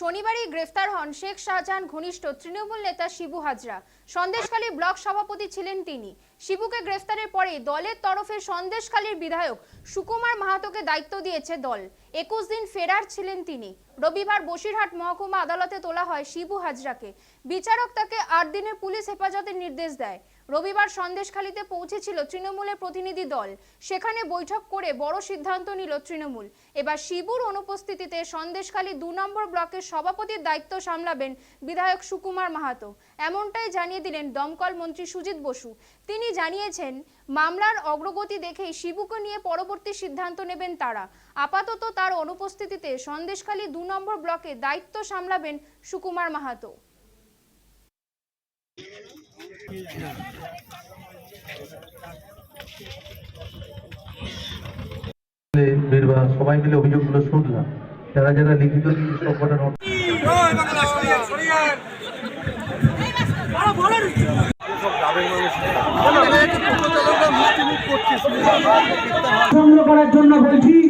শনিবারই গ্রেফতার হন শেখ শাহজাহান ঘনিষ্ঠ তৃণমূল নেতা শিবু হাজরা। সন্দেশখালী ব্লক সভাপতি ছিলেন তিনি। শিবুকে গ্রেফতারের পরে দলের তরফে সন্দেশখালীর বিধায়ক সুকুমার মাহাতোকে দায়িত্ব দিয়েছে দল। একুশ দিন ফেরার ছিলেন তিনি। রবিবার বসিরহাট মহকুমা আদালতে তোলা হয় শিবু হাজরাকে। বিচারক তাকে আট দিনের পুলিশ হেফাজতের নির্দেশ দেয়। রবিবার সন্দেশখালীতে পৌঁছেছিল তৃণমূলের প্রতিনিধি দল। সেখানে বৈঠক করে বড় সিদ্ধান্ত নিল তৃণমূল। এবার শিবুর অনুপস্থিতিতে সন্দেশখালী দু নম্বর ব্লকের সভাপতির দায়িত্ব সামলাবেন বিধায়ক সুকুমার মাহাতো। এমনটাই জানিয়ে দিলেন দমকল মন্ত্রী সুজিত বসু। তিনি জানিয়েছেন, মামলার অগ্রগতি দেখেই শিবুকে নিয়ে পরবর্তী সিদ্ধান্ত নেবেন তারা। আপাতত তার অনুপস্থিতিতে সন্দেশখালী দু নম্বর ব্লকে দায়িত্ব সামলাবেন সুকুমার মাহাতো। সবাই মিলে অভিযোগগুলো শুনলাম। যারা যারা লিখিত করার জন্য বলছি।